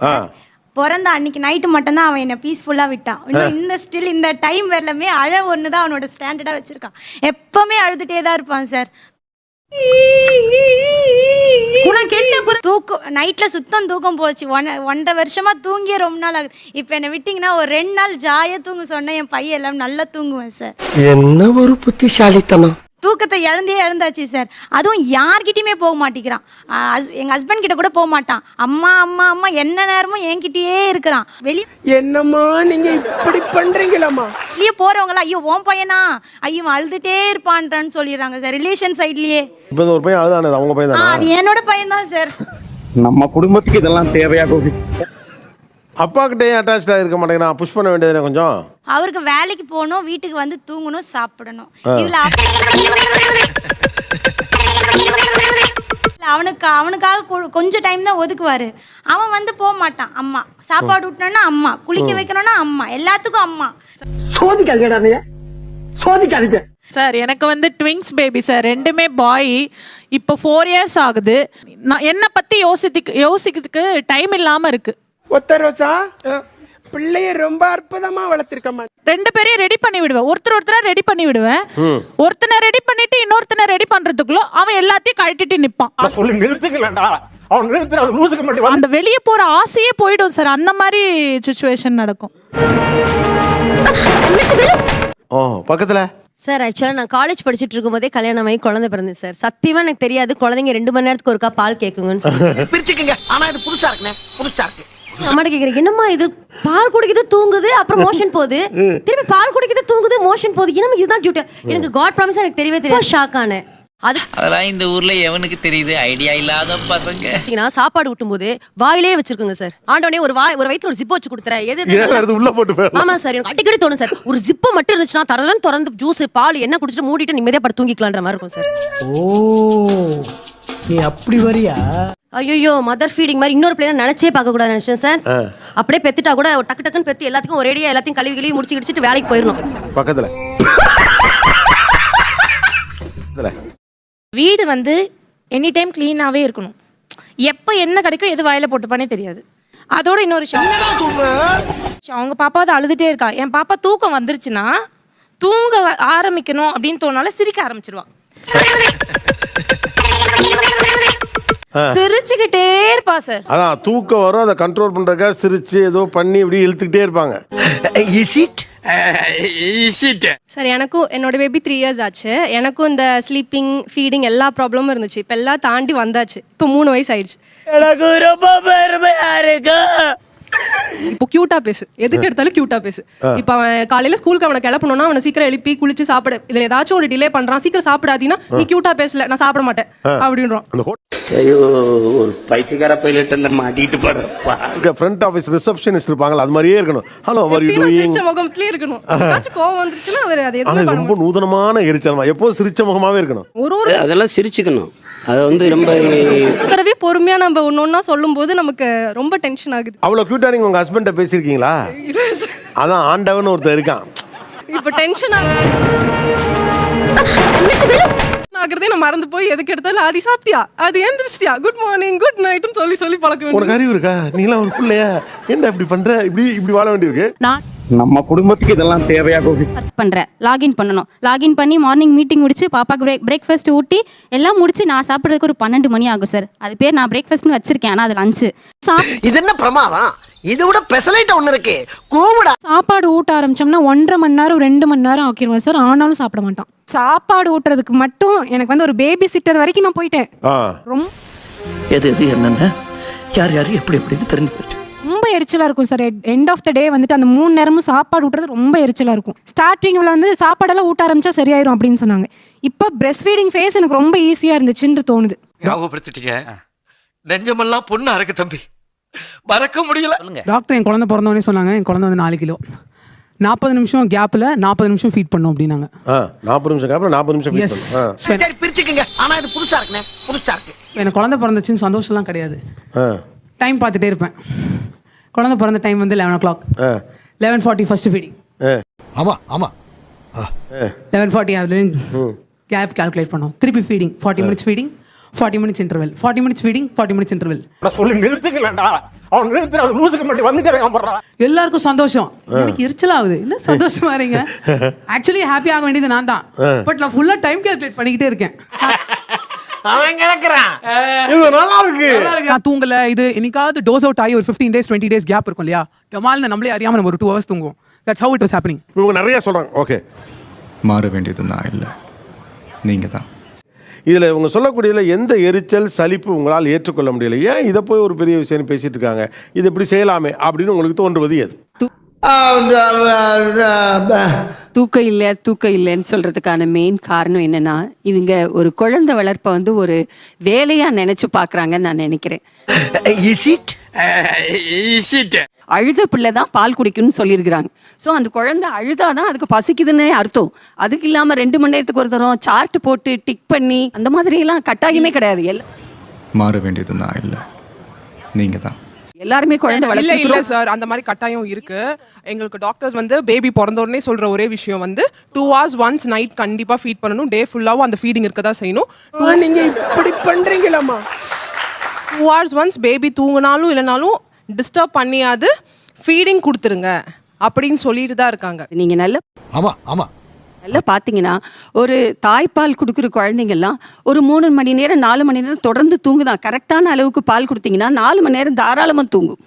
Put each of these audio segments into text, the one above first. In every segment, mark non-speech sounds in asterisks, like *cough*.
ஆ. பிறந்த அன்னைக்கு நைட்டு மட்டும்தான் அவன் என்னை பீஸ்ஃபுல்லாக விட்டான். இன்னும் இந்த ஸ்டில் இந்த டைம் வரலமே அழ ஒன்று தான் அவனோட ஸ்டாண்டர்டாக வச்சுருக்கான். எப்பவுமே அழுதுகிட்டே தான் இருப்பான் சார். தூக்கம் நைட்ல சுத்தம் தூக்கம் போச்சு. ஒன் ஒன்றரை வருஷமா தூங்கிய ரொம்ப நாள் ஆகுது. இப்போ என்னை விட்டிங்கன்னா ஒரு ரெண்டு நாள் ஜாலியா தூங்க சொன்னேன் என் பையன் எல்லாம் நல்லா தூங்குவேன் சார். என்ன ஒரு புத்திசாலித்தனம். தூக்கத்தை இழந்தே இழந்தாச்சு சார் அதுவும் யார்கிட்டயுமே போக மாட்டேங்கிறான். ஆ, ஹஸ்- எங்க ஹஸ்பண்ட் கிட்ட கூட போக மாட்டான். அம்மா அம்மா அம்மா என்ன நேரமும் என்கிட்டயே இருக்கிறான். வெளியே என்னம்மா நீங்க இப்படி பண்றீங்களாம்மா? வெளியே போறவங்களாம் ஐயோ உன் பையனா? ஐயோ அழுதுட்டே இருப்பான்றான்னு சொல்லிடுறாங்க சார் ரிலேஷன் சைட்லயே இப்போ இந்த ஒரு பையன் அழுதானே அவங்க பையன் தானே? அது என்னோட பையன் தான் சார் நம்ம குடும்பத்துக்கு இதெல்லாம் தேவையா கோபி? அப்பா கிட்டே அட்டாச்சாக இருக்க மாட்டேங்கிறான் புஷ் பண்ண வேண்டியதுனே கொஞ்சம்? அவருக்கு வேலைக்கு போகணும் வீட்டுக்கு வந்து தூங்கணும் சாப்பிடணும். இதுல அவனுக்கு அவனுக்காக கொ- கொஞ்சம் டைம் தான் ஒதுக்குவாரு. அவன் வந்து போக மாட்டான் அம்மா. சாப்பாடு ஊட்டணும்னா அம்மா. குளிக்க வைக்கணும்னா அம்மா. எல்லாத்துக்கும் அம்மா. சோதிக்காதீங்கடா நீ சோதிக்காதீங்க. சார் எனக்கு வந்து ட்விங்ஸ் பேபி சார். ரெண்டுமே பாய் இப்போ ஃபோர் இயர்ஸ் ஆகுது. நான் என்னை பற்றி யோசித்துக்கு யோசிக்கிறதுக்கு டைம் இல்லாமல் இருக்கு. ஒத்த ரோசா? பிள்ளைய ரொம்ப அற்புதமா வளர்த்திருக்கம்மா ரெண்டு பேரையும் ரெடி பண்ணி விடுவேன். ஒருத்தர் ஒருத்தரா ரெடி பண்ணி விடுவேன். ஒருத்தனை ரெடி பண்ணிட்டு இன்னொருத்தனை ரெடி பண்றதுக்குள்ள அவன் எல்லாத்தையும் கழட்டிட்டு நிப்பான். சொல்லி நிறுத்துக்கலடா அவன் நிறுத்துற அது லூசுக்கு மட்டும் அந்த வெளியே போற ஆசையே போயிடும் சார். அந்த மாதிரி சுச்சுவேஷன் நடக்கும். ஓ பக்கத்தில். சார் ஆக்சுவலாக நான் காலேஜ் படிச்சுட்டு இருக்கும்போதே கல்யாணம் ஆகி குழந்தை பிறந்து சார் சத்தியமா எனக்கு தெரியாது. குழந்தைங்க ரெண்டு மணி நேரத்துக்கு ஒருக்கா பால் கேட்குங்கன்னு சொல்லி பிரிச்சுக்கங்க. ஆனா இது புதுசா இருக்குண்ணே. புதுசா இருக்கு. அம்மாட்ட கேக்குறேன் என்னம்மா இது? பால் குடிக்குது தூங்குது அப்புறம் மோஷன் போகுது. திருப்பி பால் குடிக்குது தூங்குது மோஷன் போகுது. என்னமா இதுதான் டியூட்டி எனக்கு காட் ப்ராமிஸ் எனக்கு தெரியவே தெரியாது. ஷாக் ஆனேன். அது அதெல்லாம் இந்த ஊர்ல எவனுக்கு தெரியுது? ஐடியா இல்லாத பசங்க. பார்த்தீங்கன்னா சாப்பாடு ஊட்டும்போது வாயிலே வச்சிருக்குங்க சார். ஆண்டோனே ஒரு வாய் ஒரு வயித்துல ஒரு ஜிப் வச்சு கொடுத்துறேன். எது உள்ள போட்டு ஆமா சார் எனக்கு அடிக்கடி தோணும் சார். ஒரு ஜிப்பு மட்டும் இருந்துச்சுன்னா தரதான் திறந்து ஜூஸ் பால் என்ன குடிச்சிட்டு மூடிட்டு நிம்மதியா படுத்து தூங்கிக்கலான்ற மாதிரி இருக்கும் சார். ஓ நீ அப்படி வரியா? ஐயோ மதர் ஃபீடிங் மாதிரி இன்னொரு பிள்ளைங்க நினைச்சே பார்க்க கூடாது நினைச்சேன் சார். அப்படியே பெத்துட்டா கூட டக்கு டக்குன்னு பெத்து எல்லாத்துக்கும் ஒரேடியா எல்லாத்தையும் கழுவி கழுவி முடிச்சு கிடிச்சிட்டு வேலைக்கு போயிடணும். பக்கத்தில். வீடு வந்து எனி டைம் க்ளீனாகவே இருக்கணும். எப்போ என்ன கிடைக்கும் எது வாயில போட்டுப்பானே தெரியாது. அதோட இன்னொரு விஷயம். அவங்க பாப்பா வந்து அழுதுட்டே இருக்கா. என் பாப்பா தூக்கம் வந்துருச்சுன்னா தூங்க வ- ஆரம்பிக்கணும் அப்படின்னு தோணால சிரிக்க ஆரம்பிச்சிருவா. சிரிச்சுக்கிட்டே இருப்பா சார் அதான் தூக்கம் வரும் அதை கண்ட்ரோல் பண்ணுறதுக்காக சிரிச்சு ஏதோ பண்ணி இப்படி இழுத்துக்கிட்டே இருப்பாங்க. இஸ் இட் சார் எனக்கும் என்னோட பேபி த்ரீ இயர்ஸ் ஆச்சு. எனக்கும் இந்த ஸ்லீப்பிங் ஃபீடிங் எல்லா ப்ராப்ளமும் இருந்துச்சு. இப்போ எல்லாம் தாண்டி வந்தாச்சு. இப்போ மூணு வயசு ஆயிடுச்சு. எனக்கு ரொம்ப பெருமையா இருக்கு. இப்போ கியூட்டா பேசு. எதுக்கு எடுத்தாலும் கியூட்டா பேசு. இப்போ அவன் காலையில ஸ்கூலுக்கு அவனை கிளப்பணும்னா அவனை சீக்கிரம் எழுப்பி குளிச்சு சாப்பிட. இதுல ஏதாச்சும் ஒரு டிலே பண்றான் சீக்கிரம் சாப்பிடாதீங்கன்னா நீ கியூட்டா பேசல நான் சாப்பிட மாட்டேன் அப்படின்றான். ஐயோ ஒரு பைத்தியக்கார பைலட் அந்த மாட்டிட்டு போறப்பா ஃப்ரண்ட் ஆஃபீஸ் ரிசப்ஷனிஸ்ட் இருப்பாங்கல்ல அது மாதிரியே இருக்கணும். ஹலோ வர் யூ எப்பயும் நான் டூயிங் சிரிச்ச முகத்திலே இருக்கணும். ஏதாச்சும் கோவம் வந்துருச்சுன்னா அவர் அது ரொம்ப நூதனமான எரிச்சல் எப்போதும் சிரிச்ச முகமாவே இருக்கணும். ஒரு ஒரு அதெல்லாம் சிரிச்சுக்கணும். அது வந்து ரொம்ப தடவை பொறுமையா நம்ம ஒன்னு ஒன்னா சொல்லும் போது நமக்கு ரொம்ப டென்ஷன் ஆகுது. அவ்வளோ க்யூட்டாக நீங்கள் உங்கள் ஹஸ்பண்ட்டை பேசியிருக்கீங்களா? அதான் ஆண்டவன் ஒருத்தர் இருக்கான். இப்போ டென்ஷன் ஆகுறதே நான் மறந்து போய் எதுக்கு எடுத்தாலும் அது சாப்பிட்டியா? அது எந்திரிச்சிட்டியா? குட் மார்னிங் குட் நைட்னு சொல்லி சொல்லி பழக்க வேண்டியது. உனக்கு அறிவு இருக்கா? நீலாம் ஒரு பிள்ளையா? என்ன இப்படி பண்ற? இப்படி இப்படி வாழ வேண்டியிருக்கு? நான் நம்ம குடும்பத்துக்கு இதெல்லாம் தேவையா கோபி? ஒர்க் பண்ணுறேன் லாகின் பண்ணணும். லாகின் பண்ணி மார்னிங் மீட்டிங் முடிச்சு பாப்பாக்கு பிரேக் பிரேக்ஃபாஸ்ட் ஊட்டி எல்லாம் முடிச்சு நான் சாப்பிட்றதுக்கு ஒரு பன்னெண்டு மணி ஆகும் சார் அது பேர் நான் பிரேக்ஃபாஸ்ட்னு வச்சிருக்கேன் ஆனால் அது லஞ்சு இது என்ன பிரமாதம்? இது விட பெசலைட் ஒண்ணு இருக்கு. கூவிடா சாப்பாடு ஊட்ட ஆரம்பிச்சோம்னா ஒன்றரை மணி நேரம் ரெண்டு மணி நேரம் ஆக்கிடுவேன் சார் ஆனாலும் சாப்பிட மாட்டான் சாப்பாடு ஊட்டுறதுக்கு மட்டும் எனக்கு வந்து ஒரு பேபி சிட்டர் வரைக்கும் நான் போயிட்டேன். ரொம்ப எது எது என்னென்ன? யார் யார் எப்படி எப்படின்னு தெரிஞ்சு போச்சு ரொம்ப எரிச்சலாக இருக்கும் sir end of the day வந்துட்டு அந்த மூணு நேரமும் சாப்பாடு ஊட்டுறது ரொம்ப எரிச்சலாக இருக்கும். ஸ்டார்டிங்கில் வந்து சாப்பாடெல்லாம் ஊட்ட ஆரம்பிச்சா சரியாயிரும் அப்படின்னு சொன்னாங்க. இப்போ பிரஸ்ட் ஃபீடிங் ஃபேஸ் எனக்கு ரொம்ப ஈஸியாக இருந்துச்சுன்னு தோணுது. ஞாபகப்படுத்திட்டீங்க. நெஞ்சமெல்லாம் பொண்ணு அறக்கு தம்பி. மறக்க முடியல. டாக்டர் என் குழந்தை பிறந்தவொடனே சொன்னாங்க என் குழந்தை வந்து நாலு கிலோ. நாற்பது நிமிஷம் கேப்ல நாற்பது நிமிஷம் ஃபீட் பண்ணும் அப்படின்னாங்க. நாற்பது நிமிஷம் அப்புறம் நாற்பது நிமிஷம். ஆ. சரி. பிரிச்சுக்கங்க. ஆனா இது புதுசா இருக்குண்ணே. புதுசா இருக்கு. எனக்கு குழந்தை பிறந்துச்சுன்னு சந்தோஷம்லாம் கிடையாது. டைம் பார்த்துட்டே இருப்பேன். குழந்தை பிறந்த டைம் வந்து eleven o'clock eleven forty first feeding ஆ. ஆமா ஆமா. லெவன் ஃபார்ட்டி ஆகுது கேப் கால்குலேட் பண்ணோம் திருப்பி feeding forty minutes feeding forty minutes interval forty minutes feeding forty minutes interval சொல்லி நிறுத்துக்கலடா அவன் நிறுத்துற அது லூசுக்கு மட்டும் வந்துட்டே இருக்கான் போடுறான் எல்லாருக்கும் சந்தோஷம். எனக்கு எரிச்சல் ஆகுது என்ன சந்தோஷமா இருங்க. *laughs* ஆக்சுவலி ஹாப்பி ஆக வேண்டியது நான் தான் பட் நான் ஃபுல்லா டைம் கால்குலேட் பண்ணிக்கிட்டே இருக்கேன். அவன் கிடக்குறான். இது நல்லா இருக்கு நான் தூங்கல. இது என்னைக்காவது டோஸ் அவுட் ஆகி ஒரு fifteen days twenty days gap இருக்கும் இல்லையா? டமால்னு நம்மளே அறியாம நம்ம ஒரு டூ ஹவர்ஸ் தூங்குவோம். That's how it was happening இவங்க நிறைய சொல்றாங்க. ஓகே மாற வேண்டியது நான் இல்லை. நீங்கள் தான். இதுல இவங்க சொல்லக்கூடியதுல எந்த எரிச்சல் சலிப்பு உங்களால் ஏற்றுக்கொள்ள முடியல? ஏன் இதை போய் ஒரு பெரிய விஷயம் பேசிட்டு இருக்காங்க? இது இப்படி செய்யலாமே அப்படின்னு உங்களுக்கு தோன்றுவது எது? தூக்கம் இல்லை தூக்கம் இல்லைன்னு சொல்றதுக்கான மெயின் காரணம் என்னன்னா இவங்க ஒரு குழந்தை வளர்ப்பை வந்து ஒரு வேலையா நினைச்சு பாக்குறாங்கன்னு நான் நினைக்கிறேன். *laughs* *laughs* அழுத பிள்ளை தான் பால் குடிக்கணும்னு சொல்லியிருக்கிறாங்க. ஸோ அந்த குழந்தை அழுதாதான் அதுக்கு பசிக்குதுன்னு அர்த்தம். அதுக்கு இல்லாம ரெண்டு மணி நேரத்துக்கு ஒரு தரம் சார்ட் போட்டு டிக் பண்ணி அந்த மாதிரி எல்லாம் கட்டாயமே கிடையாது. எல்லா மாற வேண்டியது நான் இல்லை. நீங்கள் தான். எல்லாருமே குழந்தை இல்ல இல்ல சார் அந்த மாதிரி கட்டாயம் இருக்கு. எங்களுக்கு டாக்டர்ஸ் வந்து பேபி பிறந்த உடனே சொல்ற ஒரே விஷயம் வந்து டூ ஹவர்ஸ் ஒன்ஸ் நைட் கண்டிப்பா ஃபீட் பண்ணணும். டே ஃபுல்லாவும் அந்த ஃபீடிங் இருக்க தான் செய்யணும். நீங்க இப்படி பண்றீங்களாமா டூ ஹவர்ஸ் ஒன்ஸ் பேபி தூங்கினாலும் இல்லைனாலும் டிஸ்டர்ப் பண்ணியாது ஃபீடிங் கொடுத்துருங்க. அப்படின்னு சொல்லிட்டு தான் இருக்காங்க. நீங்க நல்ல ஆமா ஆமா. நல்லா பார்த்தீங்கன்னா ஒரு தாய்ப்பால் கொடுக்குற குழந்தைங்கெல்லாம் ஒரு மூணு மணி நேரம் நாலு மணி நேரம் தொடர்ந்து தூங்குதான். கரெக்டான அளவுக்கு பால் கொடுத்தீங்கன்னா நாலு மணி நேரம் தாராளமாக தூங்கும்.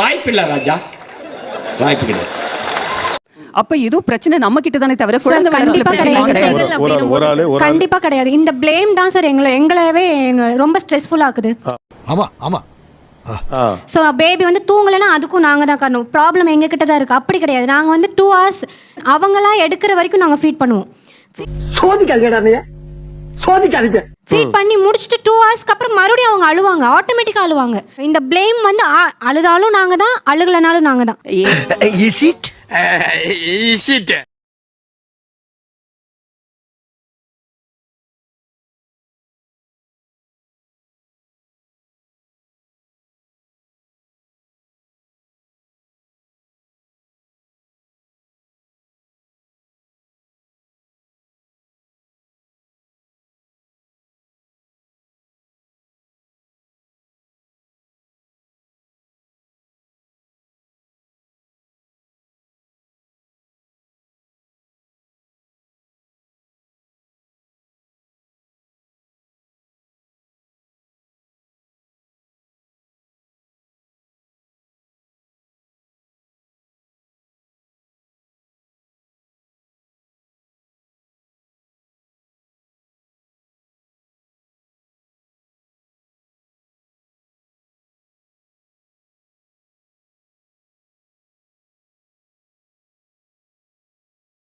வாய்ப்பு இல்ல ராஜா. வாய்ப்பு கிடையாது. அப்ப ஏதோ பிரச்சனை நம்ம கிட்ட தானே தவிர குழந்தை கண்டிப்பா கிடையாது. இந்த ப்ளேம் தான் சார் எங்களை எங்களவே எங்க ரொம்ப ஸ்ட்ரெஸ்ஃபுல் ஆக்குது. ஆமா ஆமா. ஸோ பேபி வந்து தூங்கலைன்னா அதுக்கும் நாங்கள் தான் காரணம். ப்ராப்ளம் எங்கள் கிட்ட தான் இருக்குது அப்படி கிடையாது. நாங்கள் வந்து டூ ஹவர்ஸ் அவங்களாம் எடுக்கிற வரைக்கும் நாங்கள் ஃபீட் பண்ணுவோம். ஃபீட் பண்ணி முடிச்சுட்டு டூ ஹவர்ஸ்க்கு அப்புறம் மறுபடியும் அவங்க அழுவாங்க. ஆட்டோமேட்டிக்காக அழுவாங்க. இந்த ப்ளேம் வந்து அழுதாலும் நாங்கள் தான் அழுகலைனாலும் நாங்கள் தான்.